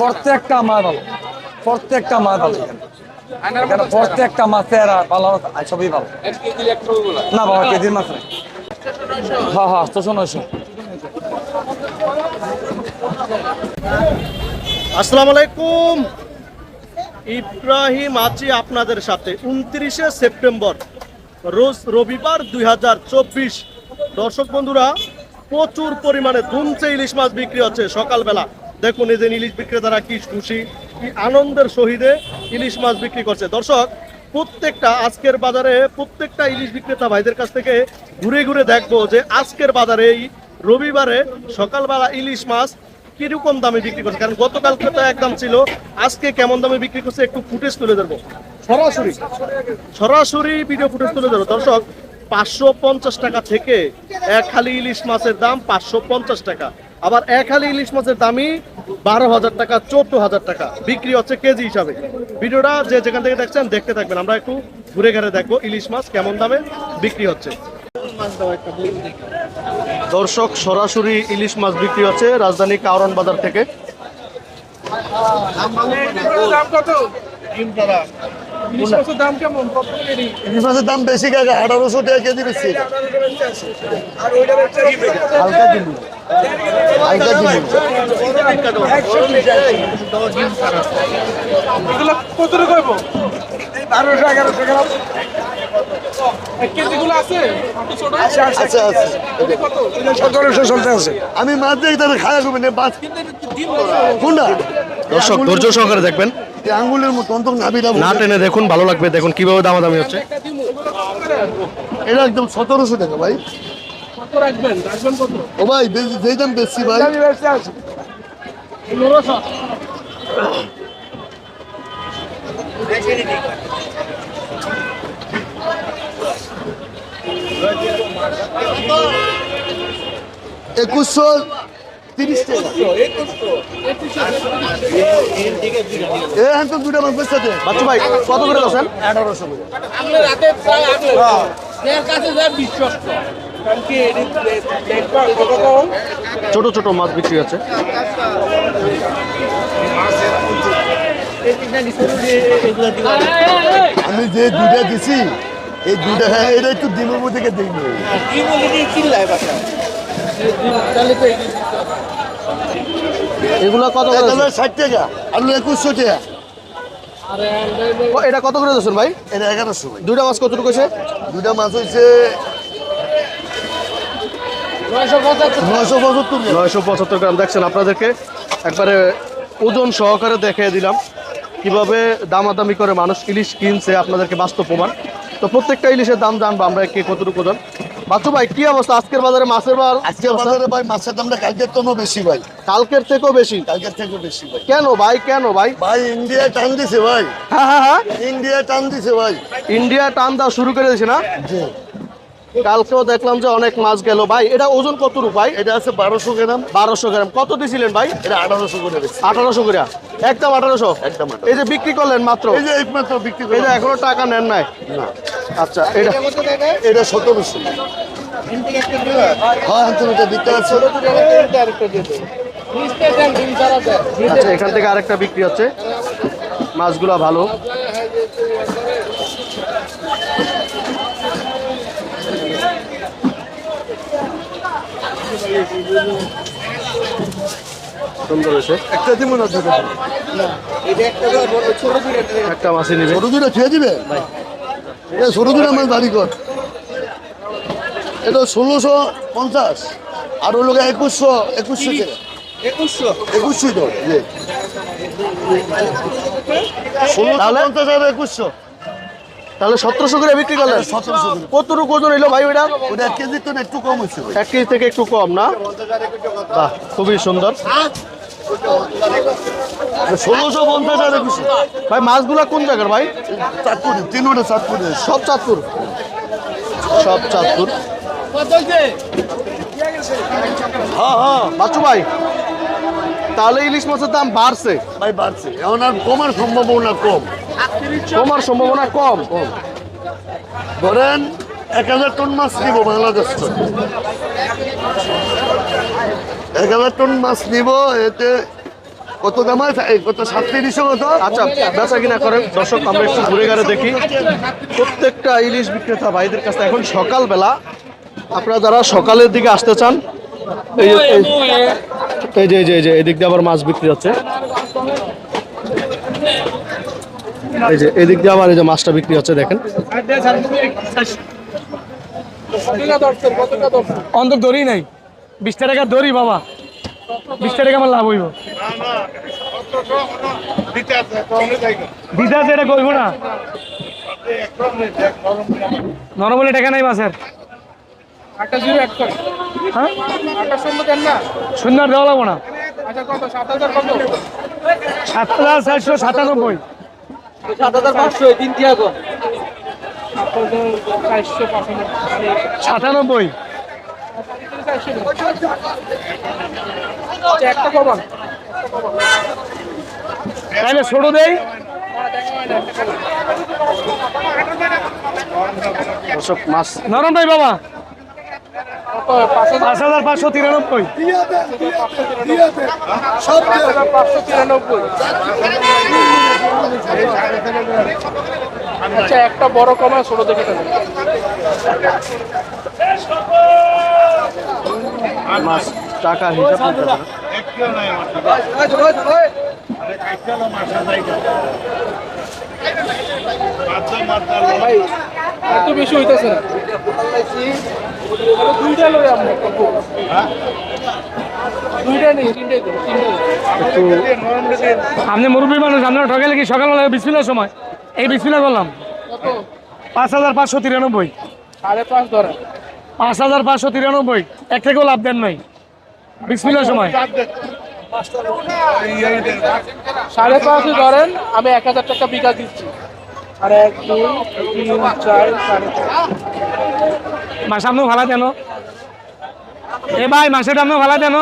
প্রত্যেকটা মাছ ভালো প্রত্যেকটা মাছ ভালো এখানে। প্রত্যেকটা মাছের ভালো সবই ভালো। না বাবা কেজির মাছ নেই। হ্যাঁ হ্যাঁ ছশো নয়শো। আসসালামু আলাইকুম। ইব্রাহিম আছি আপনাদের সাথে। উনত্রিশে সেপ্টেম্বর রোজ রবিবার দুই হাজার চব্বিশ। দর্শক বন্ধুরা প্রচুর পরিমাণে ধুমছে ইলিশ মাছ বিক্রি হচ্ছে সকালবেলা। দেখুন এই যে ইলিশ বিক্রেতারা কি খুশি কি আনন্দের সহিতে ইলিশ মাছ বিক্রি করছে। দর্শক প্রত্যেকটা আজকের বাজারে প্রত্যেকটা ইলিশ বিক্রেতা ভাইদের কাছ থেকে ঘুরে ঘুরে দেখব যে আজকের বাজারে এই রবিবারে সকালবেলা ইলিশ মাছ কীরকম দামে বিক্রি করছে। কারণ গতকালকে তো একদম ছিল আজকে কেমন দামে বিক্রি করছে একটু ফুটেজ তুলে ধরবো। সরাসরি। সরাসরি ভিডিও ফুটেজ তুলে ধরবো। দর্শক পাঁচশো পঞ্চাশ টাকা থেকে এক খালি ইলিশ মাছের দাম পাঁচশো পঞ্চাশ টাকা। আবার এক হালি ইলিশ মাছের দামই বারো হাজার টাকা চোদ্দ হাজার টাকা। বিক্রি হচ্ছে কেজি হিসাবে। ভিডিওটা যে যেখান থেকে দেখছেন দেখতে থাকবেন। আমরা একটু ঘুরে ঘুরে দেখব ইলিশ মাছ কেমন দামে বিক্রি হচ্ছে। দর্শক সরাসরি ইলিশ মাছ বিক্রি হচ্ছে রাজধানী কাউরান বাজার থেকে। ইলিশ মাছের দাম কেমন? কত কেজি? ইলিশ মাছের দাম বেশি কাকা আঠারোশো টাকা কেজি বেশি। আর ওইটা হালকা দিন হালকা দিন কত টাকা বারোশো এগারোশো গ্রাম। এক কেজিগুলো আছে? ছোট? কত? সতেরোশো চলতে আছে। আমি মাছ দিয়ে তাহলে খাওয়া করবেন দর্শক ধৈর্য সহকারে দেখবেন। আঙ্গুলের মতো অন্তর নাবিটা না টেনে দেখুন ভালো লাগবে দেখুন কীভাবে দামাদামি হচ্ছে? এটা একদম সতেরোশো টাকা ভাই। কত রাখবেন? রাখবেন কত? ও ভাই বেশি যেই দাম বেশি ভাই। একুশশো তিরিশ টাকা। এ হ্যাঁ তো দুটা মাছ বেচতে বাচ্চু ভাই কত করে আছেন আঠারোশো করে। আপনার রাতে প্রায় আসলে এর কাছে যায় বিশ্বস্ত। কারণ কি দেখবা কত কম? ছোট ছোট মাছ বিক্রি আছে। আমি যে দুটা দিছি এই দুটা হ্যাঁ এটা একটু ডিমের মধ্যে থেকে বাসা? তাহলে তো এগুলো কত করে? ষাট টাকা আলু একুশশো টাকা। ও, এটা কত করে ভাই? এটা এগারোশো দুইটা মাছ কতটুকু দুটা মাছ নয়শো পঁচাত্তর গ্রাম। দেখছেন আপনাদেরকে একবারে ওজন সহকারে দেখিয়ে দিলাম। কীভাবে দামাদামি করে মানুষ ইলিশ কিনছে আপনাদেরকে বাস্তব প্রমাণ। তো প্রত্যেকটা ইলিশের দাম জানব আমরা কে কতটুকু ওজন। বাচ্চু ভাই কি অবস্থা? আজকের বাজারে মাছের বার? আজকে বাজারে ভাই মাছের দামটা কালকের তো বেশি ভাই। কালকের থেকেও বেশি? কালকের থেকে বেশি ভাই। কেন ভাই কেন ভাই? ভাই ইন্ডিয়া টান দিছে ভাই। হ্যাঁ হ্যাঁ হ্যাঁ ইন্ডিয়া টান দিছে ভাই। ইন্ডিয়া টান দেওয়া শুরু করে দিয়েছে না? জি। কালকেও দেখলাম যে অনেক মাছ গেল। ভাই এটা ওজন কত ভাই? এটা আছে বারোশো গ্রাম। বারোশো গ্রাম। কত দিয়েছিলেন ভাই? এটা আঠারোশো করে আঠারোশো করে। একদম আঠারোশো? একদম এই যে বিক্রি করলেন মাত্র? এই যে একমাত্র বিক্রি এই করে যে এখনও টাকা নেন নাই? না। আচ্ছা এটা এটা সতেরোশো হ্যাঁ তুমি দিতে আচ্ছা এখান থেকে আরেকটা বিক্রি হচ্ছে। মাছগুলা ভালো। সুন্দর হয়েছে। একটা না মাছই নিবে। ছোট দুটো খেয়ে দিবে? এটা দুটো আমার বাড়ি কর এটা ষোলোশো পঞ্চাশ। আর ওই লোক একুশশো একুশশো টাকা। একুশশো? একুশশো তো তাহলে? পঞ্চাশ আর একুশশো। তাহলে সতেরোশো করে বিক্রি করলেন? সতেরোশো। কতটুকু ওজন এলো ভাই ওইটা? ওটা এক কেজির তো একটু কম হচ্ছে এক কেজি থেকে একটু কম না? বাহ খুবই সুন্দর। ষোলোশো পঞ্চাশ আর একুশশো ভাই মাছগুলা কোন জায়গার ভাই? চাঁদপুরে তিনোটা চাঁদপুরে সব চাঁদপুর। সব চাঁদপুর। হ্যাঁ হ্যাঁ। বাচ্চু ভাই তাহলে ইলিশ মাছের দাম বাড়ছে। ভাই বাড়ছে। এখন আর কমার সম্ভাবনা কম। তোমার সম্ভাবনা কম কম। ধরেন এক হাজার টন মাছ নিব বাংলাদেশ। এক হাজার টন মাছ নিব, এতে কত দাম আছে কত সাতত্রিশশো কত আচ্ছা বেচা কিনা করেন। দর্শক, আমরা একটু ঘুরে ঘুরে দেখি। প্রত্যেকটা ইলিশ বিক্রেতা ভাইদের কাছে এখন সকালবেলা, আপনারা যারা সকালের দিকে আসতে চান, এই এই যে এই যে, এদিক দিয়ে আবার মাছ বিক্রি হচ্ছে। এই যে, এদিক দিয়ে আবার এই যে মাছটা বিক্রি হচ্ছে, দেখেন। অন্তর দড়ি নাই। বিশটা টাকা দড়ি বাবা। বিশটা টাকা আমার লাভ হইব। দিতে আছে এটা করব না। নরম হলে টাকা নাই মাছের করে হ্যাঁ? সুন্দর দেওয়া লাগবো না। আচ্ছা সাত হাজার কত? সাত হাজার চারশো সাতানব্বই। চারশো পাঁচানব্বই সাতানব্বই। আচ্ছা, তাহলে ছোট দেই। মাছ নরম নাই বাবা। কত? পাঁচ হাজার পাঁচশো তিরানব্বই। পাঁচশো তিরানব্বই। আচ্ছা একটা বড় কমা ছোট দেখে মাছ টাকা হিসাব। ভাই এত বেশি হইতেছে না। দুইটা লই আমরা তিনটাই আপনি মুরব্বী মানুষ আপনারা ঠকালে কি সকালবেলা বিসমিল্লার সময়। এই বিসমিল্লা করলাম কত? পাঁচ হাজার পাঁচশো তিরানব্বই। সাড়ে পাঁচ ধরেন। পাঁচ হাজার পাঁচশো তিরানব্বই। এক থেকেও লাভ দেন নাই। বিসমিল্লার সময়। সাড়ে পাঁচই ধরেন আমি এক হাজার টাকা বিঘা দিচ্ছি। আর এক দুই তিন চার সাড়ে মাসে আপনি ভাড়া দেন এ ভাই মাসের আপনি ভাড়া দেন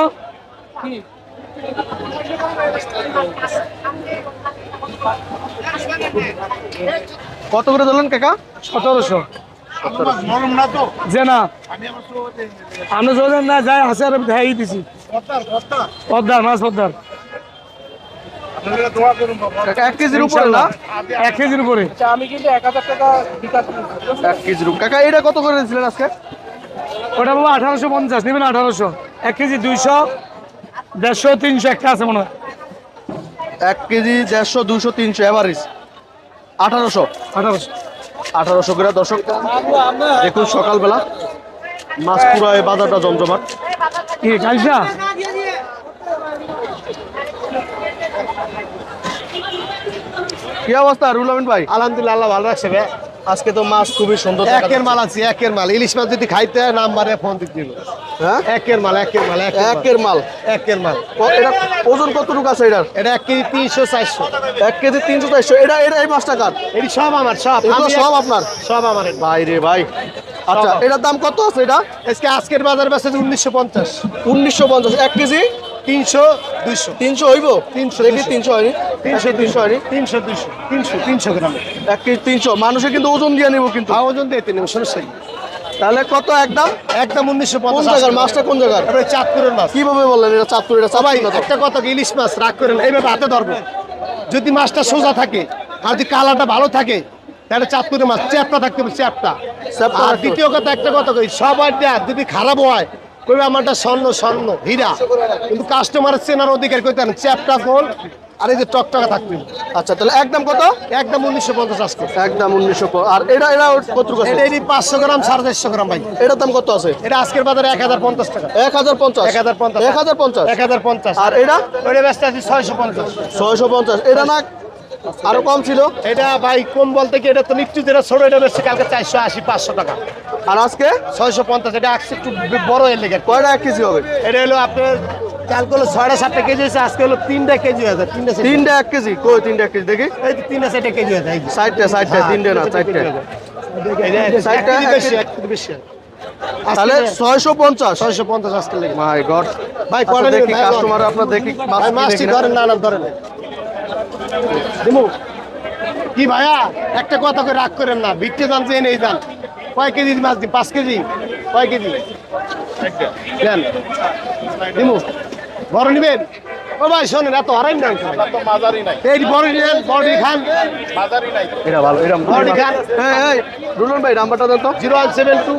কত করে দিলেন কাকা? সতেরোশো। যে না আপনি যদি না যায় হাসে আর দেখাই দিছি। পদ্মার মাছ পদ্মার। এক কেজির উপরে না? এক কেজির উপরে। আচ্ছা আমি কিন্তু এক হাজার টাকা এক কেজির কাকা এটা কত করে দিয়েছিলেন আজকে? ওটা বাবা আঠারোশো পঞ্চাশ নেবেন আঠারোশো। এক কেজি দুইশো দেড়শো তিনশো একটা আছে মনে হয়। এক কেজি দেড়শো দুশো তিনশো এভারেজ আঠারোশো। আঠারোশো। আঠারোশো করে দর্শক দেখুন সকালবেলা মাছ পুরো এই বাজারটা জমজমাট। কি কালসা কি অবস্থা রুল আমিন ভাই? আলহামদুলিল্লাহ ভালো রাখছে রে আজকে তো মাছ খুবই সুন্দর একের মাল আছে একের মাল। ইলিশ মাছ যদি খাইতে নাম্বারে ফোন দিতে দিল। হ্যাঁ? একের মাল একের মাল একের মাল। একের মাল? একের মাল। এটা ওজন কতটুকু আছে এটার? এটা এক কেজি তিনশো চারশো। এক কেজি তিনশো চারশো। এটা এটা এই মাছটা কার? এটি সব আমার সব। সব আপনার? সব আমার ভাই রে ভাই। আচ্ছা এটার দাম কত আছে এটা? আজকে আজকের বাজার বেচে উনিশশো পঞ্চাশ। উনিশশো পঞ্চাশ। এক কেজি? তিনশো দুইশো। তিনশো হইব? তিনশো, দেখি তিনশো হয়নি। তিনশো তিনশো হয়নি। তিনশো দুইশো তিনশো তিনশো গ্রাম। এক কেজি তিনশো। মানুষে কিন্তু ওজন দিয়ে নিব কিন্তু। হ্যাঁ ওজন দিয়ে নেবে সমস্যা তাহলে কত একদম একদম উনিশশো কোন জায়গার মাছটা কোন জায়গার? চাঁদপুরের মাছ। কীভাবে বললেন এটা চাঁদপুর এটা সবাই একটা কথা ইলিশ মাছ রাগ করে না। এইভাবে হাতে ধরবো। যদি মাছটা সোজা থাকে আর যদি কালারটা ভালো থাকে তাহলে চাঁদপুরের মাছ চ্যাপটা থাকতে হবে চ্যাপটা। চ্যাপ্টা আর দ্বিতীয় কথা একটা কথা কই সবার যদি খারাপ হয় কইবে আমারটা স্বর্ণ স্বর্ণ হীরা। কিন্তু কাস্টমারের চেনার অধিকার কইতে না চ্যাপটা গোল আর এই যে টকটকা থাকবে। আচ্ছা তাহলে একদম কত? একদম উনিশশো পঞ্চাশ আসবে একদম উনিশশো আর এটা এটা কত এটা এই পাঁচশো গ্রাম সাড়ে চারশো গ্রাম ভাই। এটার দাম কত আছে? এটা আজকের বাজারে এক হাজার পঞ্চাশ টাকা। এক হাজার পঞ্চাশ? এক হাজার পঞ্চাশ। এক হাজার পঞ্চাশ? এক হাজার পঞ্চাশ। আর এটা? ওইটা ব্যস্ত আছে ছয়শো পঞ্চাশ। ছয়শো পঞ্চাশ। এটা না আরও কম ছিল? এটা ভাই কম বলতে কি এটা তো একটু যেটা ছোট এটা বেশি কালকে চারশো আশি পাঁচশো টাকা। আর আজকে? ছয়শো পঞ্চাশ এটা একটু বড় এর লেগে। কয়টা এক কেজি হবে? এটা হলো আপনার কালকে হলো ছয়টা সাতটা কেজি হয়েছে আজকে হলো তিনটা কেজি হয়েছে তিনটা তিনটা এক কেজি? কই তিনটা এক কেজি? দেখি। এই তো তিনটা চারটা কেজি হয়েছে হ্যাঁ, তিনটে না চারটে বেশি। এক কেজি। বেশি। তাহলে ছয়শো পঞ্চাশ? ছয়শো পঞ্চাশ আজকে লেগে। মাই গড ভাই আচ্ছা দেখি ভাই, কাস্টমার আপনার দেখি মাছ। ধরেন না না ধরেন। দিমু। কি ভাইয়া? একটা কথা করে রাগ করেন না। ভিটে দাম চেয়ে নেই দাম কয় কেজি মাছ দিন পাঁচ কেজি? কয় কেজি? দেন। দিমু। বড় নিবেন? ও ভাই শোনেন এত হারাই নাই। এই বড়ি নেন বড়ি খান। এটা ভালো এটা বড়ি খান। এই, এই, রুলন ভাই নাম্বারটা দেন তো। Zero one seven two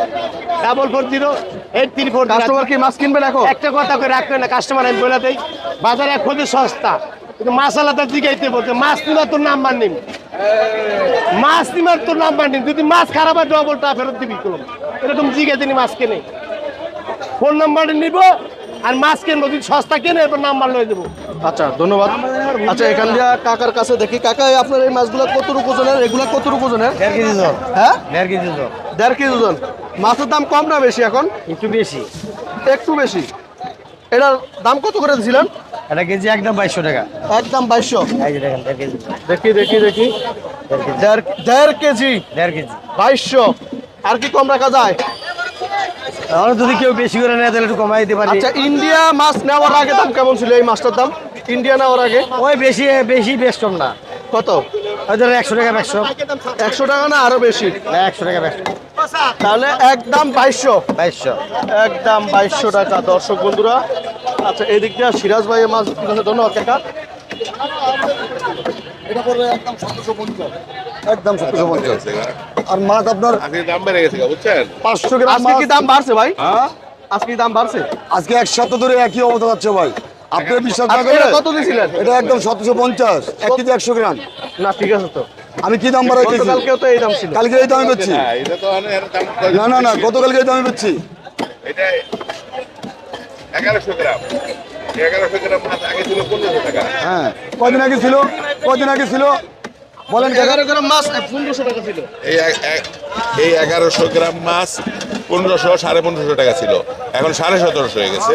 double four zero eight three four customer কি মাছ কিনবেন এখন? একটা কথা করে রাখবেন না কাস্টমার আমি বলে দেই। বাজারে খুবই সস্তা। কিন্তু মাছ আলাদা জিগাইতে বলতে মাছ নিবার তোর নাম্বার মাছ নিবার তোর নাম্বার যদি মাছ খারাপ হয় ডবলটা ফেরত দিবি কোনো এরকম মাছ কেনে। ফোন নাম্বারটা নিব আর মাছ কিনবো। যদি সস্তা কেনে এরপর নাম্বার লয়ে দেবো আচ্ছা ধন্যবাদ। আচ্ছা এখান দিয়ে কাকার কাছে দেখি। কাকা আপনার এই মাছগুলো কতটুকু ওজনের? এগুলা কতটুকু ওজনের? দেড় কেজি হ্যাঁ? দেড় কেজি জল দেড় কেজি ওজন। মাছের দাম কম না বেশি এখন? একটু বেশি। একটু বেশি। এটার দাম কত করে দিয়েছিলেন এটা কেজি একদম বাইশশো টাকা। একদম বাইশশো। দেখি দেখি দেখি। দেড় কেজি। দেড় কেজি? বাইশশো। আর কি কম রাখা যায়? আর যদি কেউ বেশি করে নেয় তাহলে একটু কমাই দিতে পারি। আচ্ছা ইন্ডিয়া মাছ নেওয়ার আগে দাম কেমন ছিল এই মাছটার দাম? ইন্ডিয়া নেওয়ার আগে? ওই বেশি বেশি বেশ কম না। কত? একশো টাকা একশো একশো টাকা না আরও বেশি? একশো টাকা একশো তাহলে একদম বাইশশো। বাইশশো। একদম বাইশশো টাকা। দর্শক বন্ধুরা আচ্ছা এই দিক দিয়ে সিরাজ ভাইয়ের মাছ। ধন্যবাদ কাকা। একদম সতেরোশো পঞ্চাশ। আর মাছ আপনার দাম বেড়ে গেছে বুঝছেন? পাঁচশো গ্রাম আজকে কি দাম বাড়ছে ভাই? হ্যাঁ? আজকে দাম বাড়ছে? আজকে এক সপ্তাহ ধরে একই অবস্থা যাচ্ছে ভাই। আপনি বিশ্বাস না করলে কত দিছিলেন? এটা একদম সতেরোশো পঞ্চাশ। এক কেজি একশো গ্রাম। না ঠিক আছে তো। আমি কি দাম বাড়াইতেছি? কালকেও তো এই দাম ছিল। কালকে এই দামে হ্যাঁ এর না না না গতকালকে এই দামে বেচছি এটা এগারোশো গ্রাম। এগারোশো গ্রাম আগে ছিল পনেরোশো টাকা। হ্যাঁ কদিন আগে ছিল? কদিন আগে ছিল? বলেন? এগারো গ্রাম মাছ পনেরোশো টাকা ছিল। এই এই এগারোশো গ্রাম মাছ পনেরোশো সাড়ে পনেরোশো টাকা ছিল। এখন সাড়ে সতেরোশো হয়ে গেছে।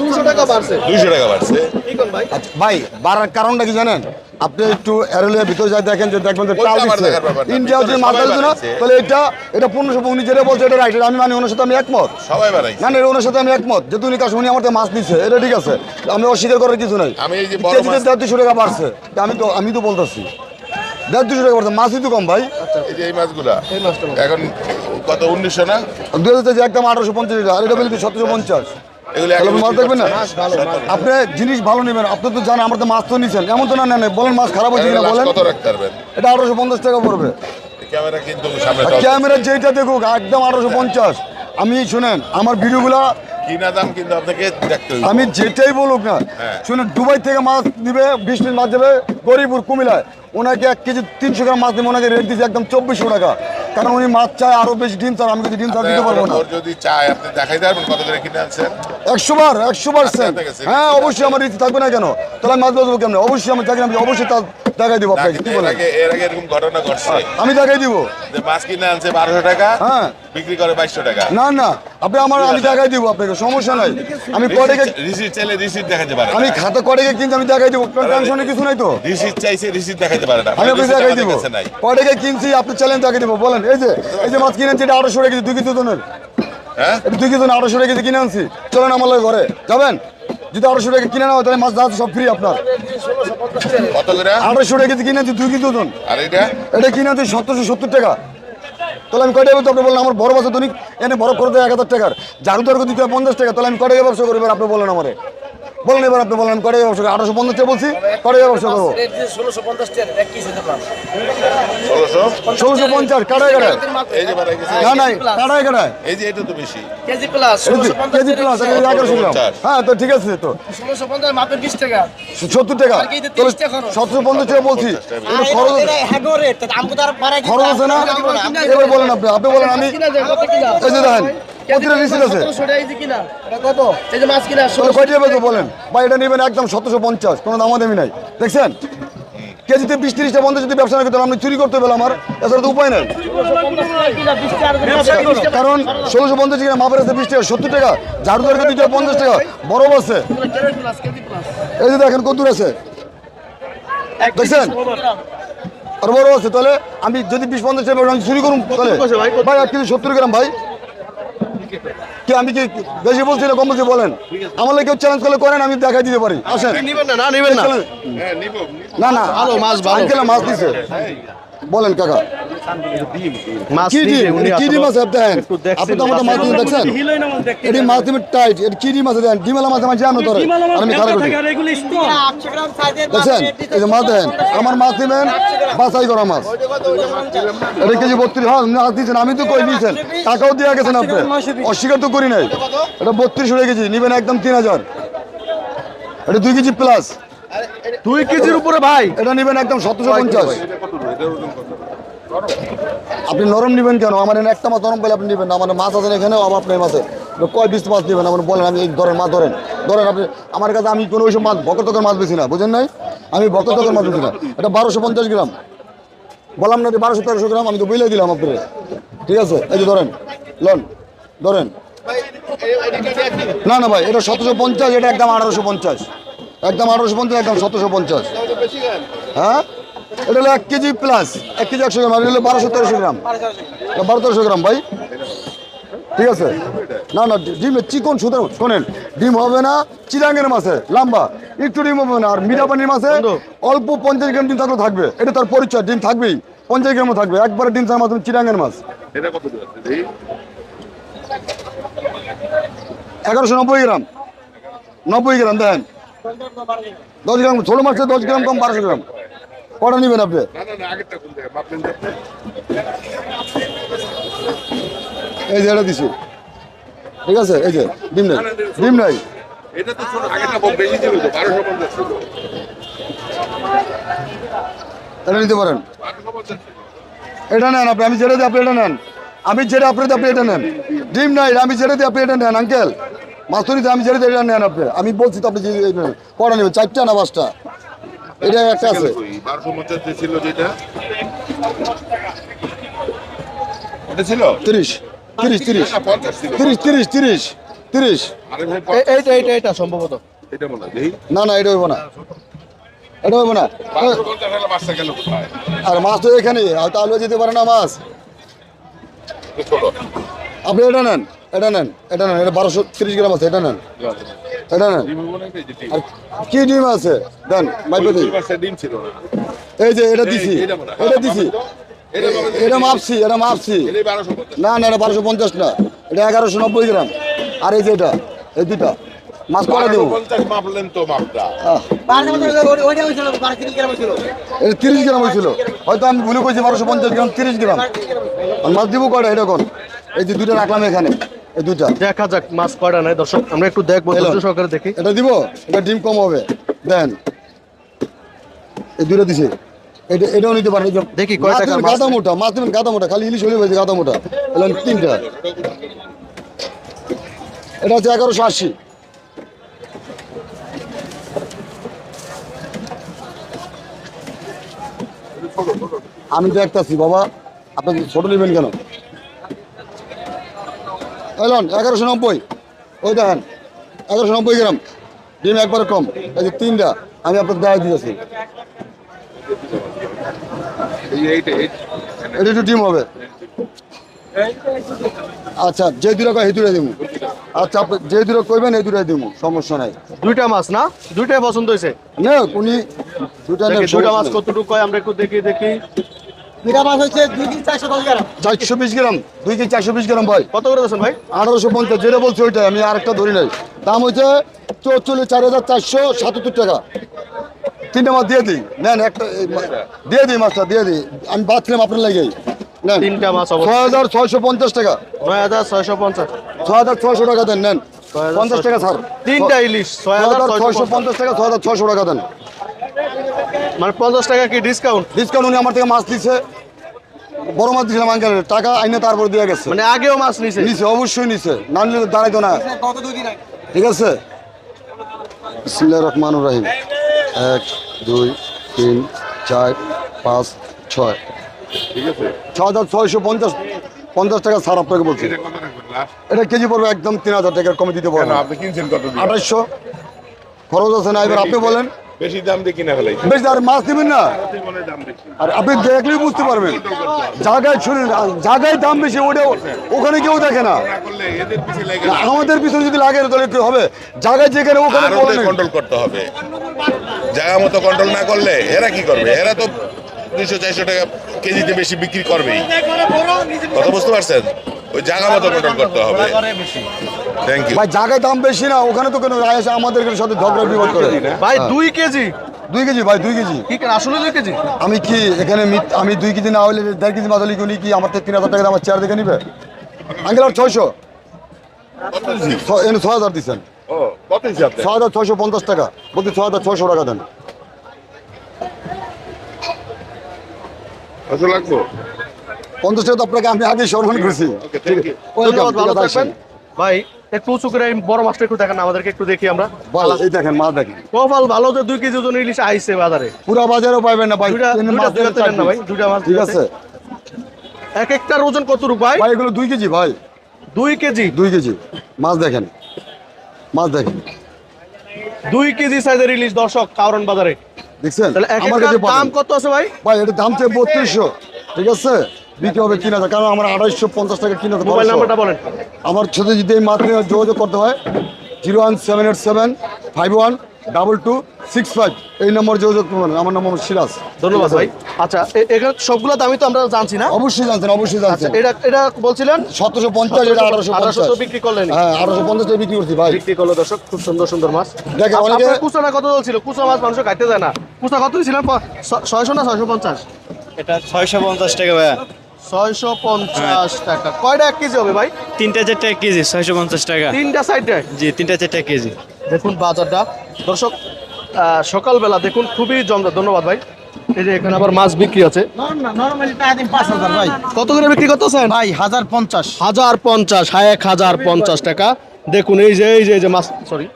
দুশো টাকা বাড়ছে। দুইশো টাকা বাড়ছে। কি কোন ভাই? আচ্ছা, ভাই বাড়ার কারণটা কি জানেন? আপনি একটু এরোলিয়া ভিতরে যাই দেখেন যে দেখবেন যে টাল দিচ্ছে। ইন্ডিয়া যদি দিত না তাহলে এটা এটা পনেরোশো উনি যেটা বলছে এটা রাইট আমি মানে ওনার সাথে আমি একমত। সবাই না ওনার সাথে আমি একমত। যেহেতু উনি কাছে উনি আমার মাছ দিচ্ছে এটা ঠিক আছে। আমি অস্বীকার করার কিছু নাই। আমি এই যে বড় কেজিতে দুশো টাকা বাড়ছে। আমি তো আমি তো বলতেছি। দেড় দুশো টাকা বাড়ছে মাছই তো কম ভাই। এই যে এই মাছগুলা এখন কত উনিশশো না? দু হাজার একদম আঠারোশো পঞ্চাশ টাকা আর এটা বলি সতেরোশো পঞ্চাশ। আপনি জিনিস ভালো নেবেন আপনি তো জানেন আমার তো মাছ তো নিছেন। এমন তো না নেন বলেন মাছ খারাপ হয়েছে কিনা বলেন। এটা আঠারোশো পঞ্চাশ টাকা পড়বে। ক্যামেরা কিন্তু সামনে আর চলছে। ক্যামেরা যেটা দেখুক একদম আঠারোশো পঞ্চাশ। আমি শুনেন আমার ভিডিওগুলা কিনা দাম কিন্তু আপনাকে দেখতে হবে আমি যেটাই বলুক না হ্যাঁ। শুনে দুবাই থেকে মাছ দিবে বিশ পিস মাছ দেবে গরিপুর কুমিলায় ওনাকে এক কেজি তিনশো গ্রাম মাছ দিবে ওনাকে রেট দিচ্ছে একদম চব্বিশশো টাকা। কারণ উনি মাছ চায় আরও বেশি ডিম চান আমি কিন্তু ডিম চার দিতে পারব না। যদি চায় আপনি দেখাইতে পারবেন কত করে কিনে আনছেন? একশো বার একশো পার্সেন্ট আচ্ছা। হ্যাঁ অবশ্যই আমার ইচ্ছে থাকবে না কেন? তাহলে আমি মাছ বেচবো কেমন? অবশ্যই আমি চাকরি আমি অবশ্যই তা দেখাই দিব না, আপনাকে কিন্তু এর আগে এরকম ঘটনা ঘটছে। আমি দেখাই দিব। যে মাছ কিনে আনছে বারোশো টাকা হ্যাঁ। বিক্রি করে বাইশশো টাকা। না না আপনি আমার আমি দেখাই দিব আপনাকে সমস্যা নাই। আমি কটেকে রিসিট চাইলে রিসিট দেখাতে পারে আমি খাতা কটেকে কিনছি আমি দেখাই দিব। টেনশনে কিছু নাই তো? রিসিট চাইছে রিসিট দেখাতে পারে না। আমি দেখাই দিব। কটেকে কিনছি আপনি চ্যালেঞ্জ দেখাই দিব বলেন। এই যে এই যে মাছ কিনেছি এটা আঠারোশো টাকা দুই কেজি ওজনের। হ্যাঁ? দুই কেজি টাকা কেজি কিনে আনছি। চলেন আমার ঘরে। যাবেন? যদি আড়াইশো টাকা কিনে নেওয়া হয় তাহলে মাছ দাঁড়াতে সব ফ্রি আপনার। কত করে আঠারোশো টাকা কিনে দুই কিন্তু আর এটা এটা কিনে আছে সতেরোশো সত্তর টাকা। তাহলে আমি কয়টা ব্যবসা আপনি বললেন আমার বড় বাচ্চা দৈনিক এনে বড় করে দেয় এক হাজার টাকার। ঝাড়ু তর্ক দিতে হয় পঞ্চাশ টাকা তাহলে আমি কয়টা ব্যবসা করবেন আপনি বলেন আমারে। বলেন এবার আপনি বলেন কয়টা ব্যবসা করব আঠারোশো পঞ্চাশ টাকা বলছি কয়টা ব্যবসা করব ষোলোশো পঞ্চাশ কাটায় কাটায় এই যে বাড়াই গেছে না নাই কাটায় কাটায় এই যে এটা তো বেশি। কেজি প্লাস কেজি হ্যাঁ তো ঠিক আছে তো। টাকা। সত্তর টাকা। আর কি এতে 30 টাকা খরচ? সতেরো পঞ্চাশ টাকা বলছি। এটা খরচ খরচ আছে না? এবার বলেন আপনি আপনি বলেন আমি এই যে দেখেন প্রতিটা রিসিট আছে। সতেরোশো টাকা এই যে কিনা কত? এই যে মাছ কিনা তাহলে কয়টা বলেন? বা এটা নেবেন একদম সতেরোশো পঞ্চাশ কোনো দামাদামি নাই। দেখছেন? কেজিতে বিশ তিরিশটা যদি ব্যবসা না করতে আপনি চুরি করতে পেলাম আমার। এছাড়া তো উপায় নেই। কারণ ষোলোশো পঞ্চাশ টাকা মাপের আছে বিশ টাকা সত্তর টাকা। ঝাড়ু দরকার দিতে হয় পঞ্চাশ টাকা। বরফ আছে। এই যে দেখেন কদ্দুর আছে। দেখছেন? আর বড় আছে তাহলে আমি যদি বিশ পঞ্চাশ টাকা আমি চুরি করুন তাহলে। ভাই এক কেজি সত্তর গ্রাম ভাই। কি আমি কি বেশি বলছি না কম বলছি বলেন। আমার কেউ চ্যালেঞ্জ করলে করেন আমি দেখাই দিতে পারি। আসেন। না না হ্যাঁ না না মাছ মাছ দিছে। বলেন কাকা। মাছ কি ডিম? উনি এটা কি ডিম আছে? আসলে দেখেন। দেখছেন, আপনি তো আমাদের মাছ মাছের ডিম দেখছেন? এটি মাছ ডিম টাইট। এটা কি ডিম আছে? দেখেন ডিমেলা মাছ আমার জানো ধরে আর আমি খারাপ করি। দেখছেন? এই যে মাছ দেখেন। আমার মাছ দিবেন বাছাই করা মাছ। এটা কেজি বত্রিশ। হ্যাঁ মাছ দিচ্ছেন আমি তো কই দিয়েছেন। টাকাও দেওয়া গেছেন আপনি। অস্বীকার তো করি নাই। এটা বত্রিশ হয়ে গেছি। নিবেন একদম তিন হাজার। এটা দুই কেজি প্লাস দুই কেজির উপরে ভাই। এটা নেবেন একদম সতেরোশো পঞ্চাশ। আপনি নরম নেবেন কেন? আমার এখানে একটা মাছ নরম পেলে আপনি নেবেন না। আমার মাছ আছেন এখানে অভাব নেই মাছে। কয় পিস মাছ নেবেন? আপনি বলেন আমি এই ধরেন মাছ ধরেন। ধরেন আপনি আমার কাছে আমি কোনো ওইসব মাছ বকর তকর মাছ বেশি না বুঝেন নাই? আমি বকর তকর মাছ বেশি না। এটা বারোশো পঞ্চাশ গ্রাম। বললাম না বারোশো তেরোশো গ্রাম আমি তো বুঝলে দিলাম আপনাকে ঠিক আছে? এই যে ধরেন লন ধরেন। না না ভাই এটা সতেরোশো পঞ্চাশ এটা একদম আঠারোশো পঞ্চাশ। একদম আঠারোশো পঞ্চাশ একদম সতেরোশো পঞ্চাশ। হ্যাঁ? এটা হলো এক কেজি প্লাস এক কেজি একশো গ্রাম এটা হলো বারোশো তেরোশো গ্রাম। বারো তেরোশো গ্রাম ভাই। ঠিক আছে? না না ডিম চিকন শুধু শোনেন ডিম হবে না চিরাঙ্গের মাছে লম্বা। একটু ডিম হবে না আর মিঠা পানির মাছে অল্প পঞ্চাশ গ্রাম ডিম থাকলে থাকবে। এটা তার পরিচয় ডিম থাকবেই। পঞ্চাশ গ্রামও থাকবে। একবারে ডিম থাকার মাধ্যমে চিরাঙ্গের মাছ। এটা কত করে আছে দেখি? এগারোশো নব্বই গ্রাম। নব্বই গ্রাম দেন। দশ গ্রাম ষোলো মাছে দশ গ্রাম কম বারোশো গ্রাম। কটা নেবেন আপনি? এই যে এটা দিছি। ঠিক আছে এই যে ডিম নাই। ডিম নাই। এটা নিতে পারেন। এটা নেন আপনি আমি যেটা দিই আপনি এটা নেন। আমি যেটা আপনি আপনি এটা নেন। ডিম নাই আমি যেটা দিই আপনি এটা নেন আঙ্কেল। মাস্তুরিতে আমি যেটা এটা নেন আপনি? আমি বলছি তো আপনি যে কটা নেবেন চারটা না পাঁচটা? এটা একটা আছে। ছিল যেটা। এটা ছিল? তিরিশ তিরিশ তিরিশ। তিরিশ তিরিশ তিরিশ তিরিশ। এইটা এইটা এটা সম্ভবত। না না এটা হইব না। এটা হইব না। আর মাছ তো এখানে তাহলে যেতে পারে না মাছ। আপনি এটা নেন। এটা নেন এটা নেন এটা বারোশো তিরিশ গ্রাম আছে এটা নেন। এটা নেন। আর কি ডিম আছে? দেন মাইপে দিই দুই মাসের ডিম ছিল না এই যে এটা দিছি। এটা দিছি এটা মাপছি এটা মাপছি। না না এটা বারোশো পঞ্চাশ না। এটা এগারোশো নব্বই গ্রাম। আর এই যে এটা এই দুটা মাছ করা বারোশো দেবো এটা তিরিশ গ্রাম হয়েছিল। হয়তো আমি ভুলে কইছি বারোশো পঞ্চাশ গ্রাম তিরিশ গ্রাম। মাছ দিব কয়টা? এটা কোন? এই যে দুইটা রাখলাম এখানে। এই দুইটা। দেখা যাক মাছ কয়টা নাই। দর্শক আমরা একটু দেখব। ধৈর্য সহকারে দেখি। এটা দিব? এটা ডিম কম হবে। দেন। এই দুটো দিছে। এটা এটাও নিতে পারেন দেখি কয় মাছ গাদা মোটা মাছ দেবেন গাদা মোটা খালি ইলিশ হলে হয়েছে গাদা মোটা। এলাম তিনটা। এটা হচ্ছে এগারোশো আশি। আমি দেখতেছি বাবা। আপনি ছোট নেবেন কেন? এলন এগারোশো নব্বই। ওই দেখেন এগারোশো নব্বই গ্রাম। ডিম একবারে কম এই যে তিনটা আমি আপনার দেখাই দিয়েছি এটা একটু ডিম হবে। আচ্ছা যে দুটা কয় সেই দুটাই দিব আচ্ছা আপনি যে দুটো কইবেন এই দুটাই দিব সমস্যা নাই। দুইটা মাছ না? দুইটাই পছন্দ হয়েছে? না উনি দুটা দুইটা মাছ কতটুকু কয় আমরা একটু দেখি দেখি। চারশো বিশ গ্রাম দুই কেজি চারশো বিশ গ্রাম ভাই। কত করে ভাই? আঠারোশো পঞ্চাশ যেটা বলছি ওইটাই আমি আরেকটা ধরি নাই। দাম হচ্ছে চৌচল্লিশ চার হাজার চারশো সাতাত্তর টাকা। তিনটা মাছ দিয়ে দিই। নেন একটা দিয়ে দিই মাছটা দিয়ে দিই। আমি বাঁচলাম আপনার নেন। তিনটা মাছ ছয় হাজার ছয়শো পঞ্চাশ টাকা। নয় হাজার ছয়শো পঞ্চাশ। ছয় হাজার ছয়শো টাকা দেন নেন। পঞ্চাশ টাকা তিনটা ইলিশ ছয় হাজার ছয়শো পঞ্চাশ টাকা ছয় হাজার ছয়শো টাকা দেন। মানে পঞ্চাশ টাকা কি ডিসকাউন্ট ডিসকাউন্ট উনি আমার থেকে মাছ দিচ্ছে বড় মাছ দিয়েছিলাম আঙ্কেল টাকা আইনে তারপর দিয়ে গেছে। মানে আগেও মাছ নিছে? নিচে অবশ্যই নিচে না নিলে দাঁড়াইতো না। ঠিক আছে? বিসমিল্লাহ রহমান রাহিম। এক দুই তিন চার পাঁচ ছয়। ঠিক আছে? ছ হাজার ছয়শো পঞ্চাশ পঞ্চাশ টাকা ছাড় আপনাকে বলছি। এটা কেজি পড়বে একদম তিন হাজার টাকার কমে দিতে পারবেন আপনি কিনছেন কত দিয়ে? আঠাইশশো খরচ আছে না এবার আপনি বলেন। বেশি দাম দিয়ে কিনা ফেলাই বেশ আর মাছ দিবেন না? আর আপনি দেখলেই বুঝতে পারবেন। জায়গায় শুনেন জায়গায় দাম বেশি ওটা ওখানে কেউ দেখে না। আমাদের পিছনে যদি লাগে তাহলে কি হবে। জায়গায় যেখানে ওখানে। কন্ট্রোল করতে হবে। জায়গা মতো কন্ট্রোল না করলে এরা কি করবে? এরা তো দুইশো চারশো টাকা কেজিতে বেশি বিক্রি করবেই। কথা বুঝতে পারছেন? ওই জায়গা মতো কন্ট্রোল করতে হবে। থ্যাংক ইউ ভাই জায়গায় দাম বেশি না ওখানে তো কোনো রায় আসে আমাদের সাথে ঝগড়া বিবাদ করে। ভাই হ্যাঁ। দুই কেজি? দুই কেজি ভাই দুই কেজি। কি আসলে দুই কেজি? আমি কি এখানে আমি দুই কেজি না হলে দেড় কেজি মাছ হলে কি আমার থেকে তিন হাজার টাকা আমার চেয়ার দেখে নিবে? আঙ্কেল আর ছয়শো? এনে ছ হাজার দিচ্ছেন ছ হাজার ছয়শো পঞ্চাশ টাকা। বলছি ছ হাজার ছয়শো টাকা দেন। পঞ্চাশ টাকা তো আপনাকে আমি আগে সম্মান করছি। ভাই একটু উঁচু করে বড় মাছটা একটু দেখেন আমাদেরকে একটু দেখি আমরা। এই দেখেন মাছ দেখেন। কপাল ভালো যে দুই কেজি ওজন ইলিশ আইছে বাজারে। পুরা বাজারেও পাইবেন না ভাই। না ভাই দুইটা মাছ ঠিক আছে। এক একটার ওজন কত রূপ ভাই এগুলো দুই কেজি ভাই। দুই কেজি? দুই কেজি। মাছ দেখেন। মাছ দেখেন। দুই কেজি সাইজের ইলিশ দর্শক কারণ বাজারে। দেখছেন? আমার কাছে দাম দাম কত আছে ভাই? ভাই এটা দাম চেয়ে বত্রিশশো। ঠিক আছে? বিক্রি হবে হাজার কারণ আমার আড়াইশো পঞ্চাশ টাকা কিনে মোবাইল নাম্বারটা বলেন। আমার সাথে যদি এই মাছ নিয়ে যোগাযোগ করতে হয় zero one seven eight seven five one double two six five. এই নম্বর যোগাযোগ করবেন। আমার নাম সিরাজ। ধন্যবাদ ভাই। আচ্ছা এখানে সবগুলো দামই তো আমরা জানছি না? অবশ্যই জানছেন অবশ্যই জানছেন এটা এটা বলছিলেন? সতেরোশো পঞ্চাশ এটা আঠারোশো আঠারোশো পঞ্চাশ বিক্রি করলেন হ্যাঁ আঠারোশো পঞ্চাশ টাকা বিক্রি করছি ভাই। বিক্রি করল দর্শক খুব সুন্দর সুন্দর মাছ। দেখেন, আপ- অনেকে- আপনার কুচাটা কত চলছিল? কুচা মাছ মানুষ খাইতে যায় না। কুচা কত ছিলেন ছয়শো না ছয়শো পঞ্চাশ? এটা ছয়শো পঞ্চাশ টাকা ভাইয়া। ছয়শো পঞ্চাশ টাকা। কয়টা এক কেজি হবে ভাই? তিনটা চারটা কেজি ছয়শো পঞ্চাশ টাকা। তিনটা সাইডে জি তিনটা চারটা কেজি। দেখুন বাজারটা। দর্শক সকালবেলা দেখুন খুবই জমজা ধন্যবাদ ভাই। এই যে এখানে আবার মাছ বিক্রি আছে। কত করে বিক্রি করতেছেন? ভাই হাজার পঞ্চাশ। হাজার পঞ্চাশ হ্যাঁ এক হাজার পঞ্চাশ টাকা। দেখুন এই যে এই যে এই যে মাছ সরি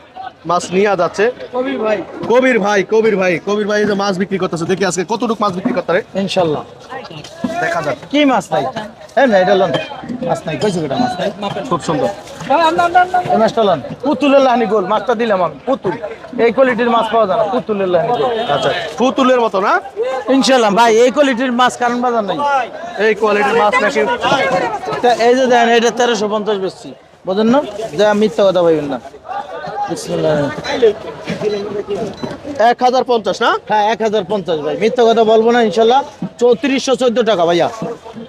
মাছ নিয়ে যাচ্ছে। কবির ভাই। কবির ভাই কবির ভাই কবির ভাই যে মাছ বিক্রি করতেছে দেখি আজকে কতটুকু মাছ বিক্রি করতে ইনশাল্লাহ। দেখা যাক। কি মাছ নাই এই না এটা লন। মাছ নাই কইছো কেটা মাছ নাই খুব সুন্দর। এই মাছটা লন। পুতুলের লাহানি গোল মাছটা দিলাম আমি পুতুল। এই কোয়ালিটির মাছ পাওয়া যায় না পুতুলের লাহানি গোল। আচ্ছা ফুতুলের মতো না? ইনশাল্লাহ ভাই এই কোয়ালিটির মাছ কারণ বাজার নাই। এই কোয়ালিটির মাছ নাকি এই যে দেখেন এটা তেরোশো পঞ্চাশ বেশি বোঝেন না? যে মিথ্যা কথা ভাইবেন না। এক হাজার পঞ্চাশ না? হ্যাঁ এক হাজার পঞ্চাশ ভাই। মিথ্যা কথা বলব না ইনশাল্লাহ। চৌত্রিশশো চোদ্দ টাকা ভাইয়া।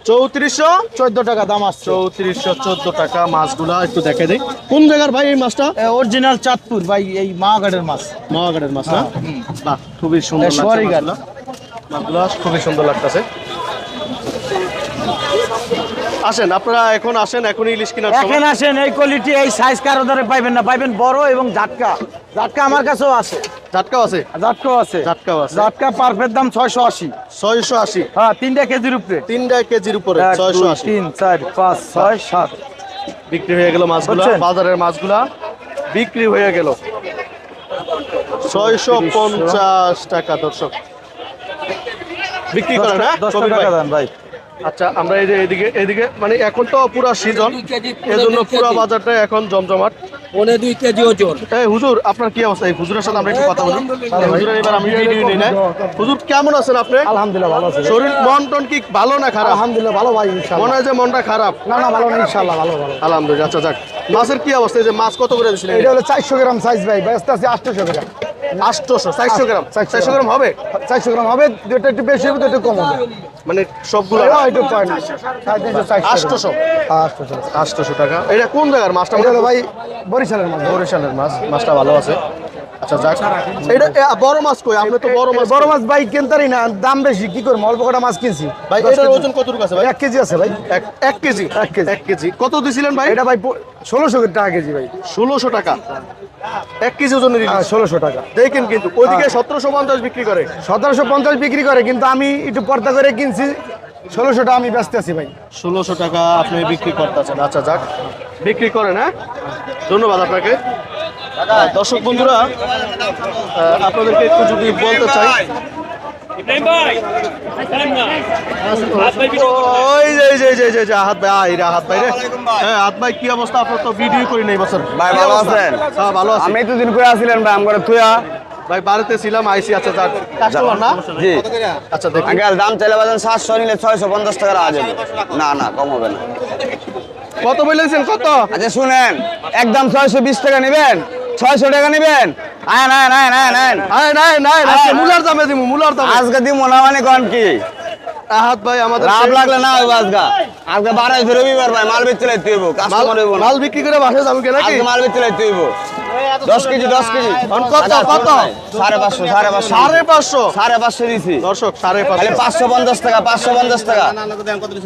চৌত্রিশশো? চোদ্দ টাকা দাম আসছে। চৌত্রিশশো চোদ্দ টাকা মাছগুলা একটু দেখে দেই। কোন জায়গার ভাই এই মাছটা? অরিজিনাল চাঁদপুর ভাই এই মাঘাটের মাছ। মহাগাড়ের মাছ না? খুবই সুন্দর খুবই সুন্দর লাগতেছে। আসেন আপনারা এখন আসেন এখন ইলিশ সময়। এখন আসেন এই কোয়ালিটি এই সাইজ কারও ধরে পাইবেন না। পাইবেন বড় এবং ঝাটকা ঝাটকা আমার কাছেও আছে। ঝাটকাও আছে? ঝাটকাও আছে। ঝাটকাও আছে। ঝাটকা পারফেক্ট দাম ছয়শো আশি। ছয়শো আশি? হ্যাঁ তিনটা কেজির উপরে। তিনটা কেজির উপরে এক, ছয়শো দুই, আশি। তিন চার পাঁচ ছয় সাত। বিক্রি হয়ে গেল মাছগুলা? বাজারের মাছগুলা। বিক্রি হয়ে গেল। ছয়শো পঞ্চাশ টাকা দর্শক। বিক্রি করেন হ্যাঁ? দশ কবির টাকা ভাই? দেন ভাই। আচ্ছা আমরা এই যে এদিকে এদিকে মানে এখন তো পুরা সিজন এজন্য পুরা বাজারটা এখন জমজমাট। পনে দুই কেজি ওজন। এই হুজুর আপনার কি অবস্থা? এই হুজুরের সাথে আমরা একটু কথা বলি। হুজুরের এবার আমি ভিডিও নিই না হুজুর কেমন আছেন আপনি? আলহামদুলিল্লাহ ভালো আছে। শরীর মন টন কি ভালো না খারাপ? আলহামদুলিল্লাহ ভালো ভাই ইনশাল্লাহ মনে হয় যে মনটা খারাপ। না না ভালো না ইনশাল্লাহ ভালো ভালো। আলহামদুলিল্লাহ আচ্ছা যাক। মাছের কি অবস্থা? এই যে মাছ কত করে দিছিলেন এটা হলো চারশো গ্রাম সাইজ ভাই ব্যস্ত আছে আটশোশো গ্রাম। গ্রাম। হবে? চারশো গ্রাম হবে দুটো একটু বেশি হবে দুটো কম হবে। মানে সবগুলো? হ্যাঁ, একটু আটশোশো টাকা। এটা কোন জায়গার মাছটা? হলো ভাই বরিশালের মাছ। বরিশালের মাছ। মাছটা ভালো আছে। আচ্ছা যাক। এটা বড় মাছ কই? আপনি তো বড় মাছ বড় মাছ ভাই কিনতারি না দাম বেশি কি করব? অল্প কটা মাছ কিনছি। ভাই এটার ওজন কতটুকু আছে ভাই? এক কেজি আছে ভাই। এক এক কেজি। এক কেজি। এক কেজি। কত দিছিলেন ভাই? এটা ভাই ষোলোশো টাকা কেজি ভাই। ষোলোশো টাকা? এক কেজি ওজনের হ্যাঁ। ষোলোশো টাকা। দেখেন কিন্তু ওইদিকে সতেরোশো পঞ্চাশ বিক্রি করে। সতেরোশো পঞ্চাশ বিক্রি করে কিন্তু আমি একটু পর্দা করে কিনছি। ষোলোশোটা আমি ব্যস্ত আছি ভাই। ষোলোশো টাকা আপনি বিক্রি করতেছেন। আচ্ছা যাক। বিক্রি করেন হ্যাঁ? ধন্যবাদ আপনাকে। দর্শক বন্ধুরা আপনাদেরকে একটু যদি বলতে চাই ওই যে যে যে যে, যে হাত ভাই আই রে ভাই রে। হ্যাঁ হাত ভাই কি অবস্থা? আপনার তো ভিডিও করি নাই বছর। ভাই, ভালো আছেন? হ্যাঁ ভালো আছি। আমি তো দিন করে আসছিলেন ভাই? আমার তুইয়া ভাই বাড়িতে ছিলাম আইসি আচ্ছা যাক। কাস্টমার না? জি। আচ্ছা আঙ্কেল দাম চাইলে বাজান সাতশো নিলে ছয়শো পঞ্চাশ টাকা যাবে। না না কম হবে না। কত বলেছেন কত? আচ্ছা শুনেন একদম ছয়শো বিশ টাকা নেবেন? ছয়শো টাকা নেবেন? আয় না না না না আরে নাই নাই আয়, আজকে। মুলার দামে দিমু মুলার দামে। আজকে দিব না মানে কন কি? আহাত ভাই আমাদের লাভ লাগলে না হবে আজকে। আজকে বারাই রবিবার ভাই মাল বিক্রি লাইতে হইব কাস্টমার হইব মাল বিক্রি করে বাসা যাব নাকি? আজকে মাল বিক্রি লাইতে হইব। দশ কেজি দশ কেজি। কত, কত? সাড়ে পাঁচশো সাড়ে পাঁচশো। সাড়ে পাঁচশো? সাড়ে পাঁচশো দিছি। দর্শক সাড়ে পাঁচশো। পাঁচশো পঞ্চাশ টাকা পাঁচশো পঞ্চাশ টাকা।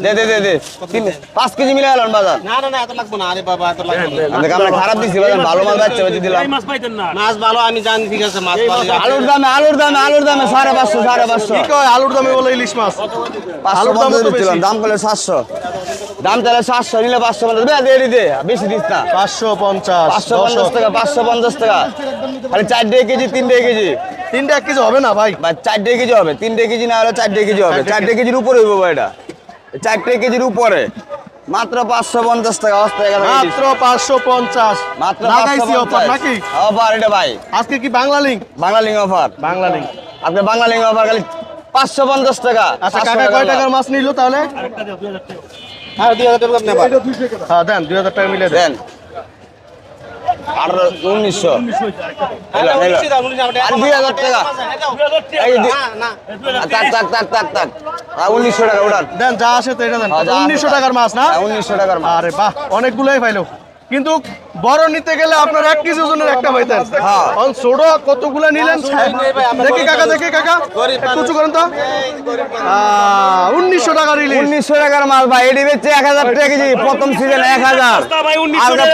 দে দে দে দে। পাঁচ কেজি মিলে গেলেন বাজার। না না না এত লাগবো না। আরে বাবা এত লাগবো না। আমরা খারাপ দিছি বাজার ভালো মাল বেঁচে দিলাম। মাছ ভালো আমি জানি ঠিক আছে মাছ ভালো। আলুর দামে আলুর দামে আলুর দামে সাড়ে পাঁচশো সাড়ে পাঁচশো। কি কয় আলুর দামে বলে ইলিশ মাছ? পাঁচশো আলুর দাম পঞ্চাশ দিচ্ছিলাম দাম করলে সাতশো। দাম তাহলে সাতশো নিলে পাঁচশো পঞ্চাশ। দে দে দে বেশি দিস না। পাঁচশো পঞ্চাশ পাঁচশো পঞ্চাশ টাকা পাঁচশো পঞ্চাশ টাকা। খালি চারটে কেজি তিনটে কেজি। তিনটা এক কেজি হবে না ভাই? বা চারটে কেজি হবে তিনটে কেজি না হলে চারটে কেজি হবে। চারটে কেজির উপরে হইব ভাই এটা। চারটে কেজির উপরে। মাত্র পাঁচশো পঞ্চাশ টাকা মাত্র পাঁচশো পঞ্চাশ। মাত্র লাগাইছি অফার নাকি? অফার এটা ভাই। আজকে কি Bangla link Bangla link offer Bangla link আপনি বাংলা লিঙ্ক অফার খালি পাঁচশো পঞ্চাশ টাকা। আচ্ছা 500 কাকা কয় টাকার মাছ নিল তাহলে? আর দুই হাজার টাকা। হ্যাঁ দেন দুই হাজার টাকা। মিলে দেন। দেন। আর উনিশশো। হ্যালো আর দুই হাজার টাকা। এই দুই- তাক তাক তাক তাক তাক। আর উনিশশো টাকা উড়ান। দেন যা আসে তো এটা দেন। হ্যাঁ, উনিশশো। টাকার মাছ না? উনিশশো টাকার মাছ। আরে বাহ অনেকগুলোই পাইলো। কিন্তু বড় নিতে গেলে আপনার এক কেজি ওজনের একটা পাইতেন। হ্যাঁ। ছোট কতগুলো নিলেন? দেখি কাকা দেখি কাকা। উঁচু করেন তো। উনিশশো টাকার ইলিশ উনিশশো টাকার মাল ভাই এটি বেচছে এক হাজার টাকা কেজি প্রথম সিজন এক হাজার।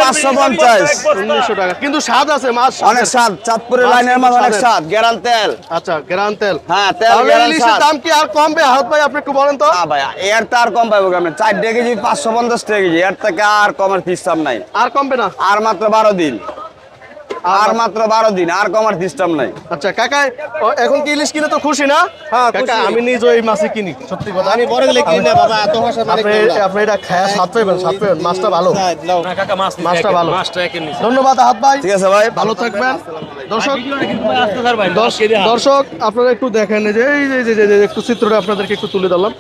পাঁচশো পঞ্চাশ। উনিশশো টাকা। কিন্তু স্বাদ আছে মাছ অনেক স্বাদ চাঁদপুরের লাইনের মাছ অনেক স্বাদ গেরান তেল। আচ্ছা গ্রান তেল। হ্যাঁ তেল ইলিশের দাম কি আর কম কমবে? হাত ভাই আপনি একটু বলেন তো। ভাই এর তো আর কম পাবো কেমন? চার টাকা কেজি পাঁচশো পঞ্চাশ টাকা কেজি এর থেকে আর কমার সিস্টেম নাই। আর কমবে না? আর মাত্র বারো দিন। আর মাত্র বারো দিন আর কমার সিস্টেম নাই। আচ্ছা কাকা এখন কি ইলিশ কিনে তো খুশি না? হ্যাঁ, কাকা আমি নিজে এই মাছই কিনি সত্যি কথা। আমি বড় গেলে কিনি না বাবা এত ভাষা মানে আপনি আপনি এটা খায়া স্বাদ পাইবেন স্বাদ পাইবেন মাছটা ভালো। মাছটা ভালো। ধন্যবাদ হাত ভাই। ঠিক আছে ভাই। ভালো থাকবেন। দর্শক দর্শ- দর্শক আপনারা একটু দেখেন এই যে এই যে- যে- একটু চিত্রটা আপনাদেরকে একটু তুলে ধরলাম।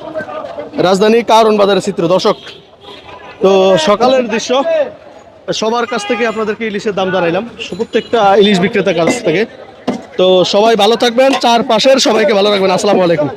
রাজধানী কারণ বাজারের চিত্র দর্শক। তো সকালের দৃশ্য সবার কাছ থেকে আপনাদেরকে ইলিশের দাম জানাইলাম। প্রত্যেকটা ইলিশ বিক্রেতার কাছ থেকে। তো সবাই ভালো থাকবেন, চারপাশের সবাইকে ভালো রাখবেন। আসসালামু আলাইকুম।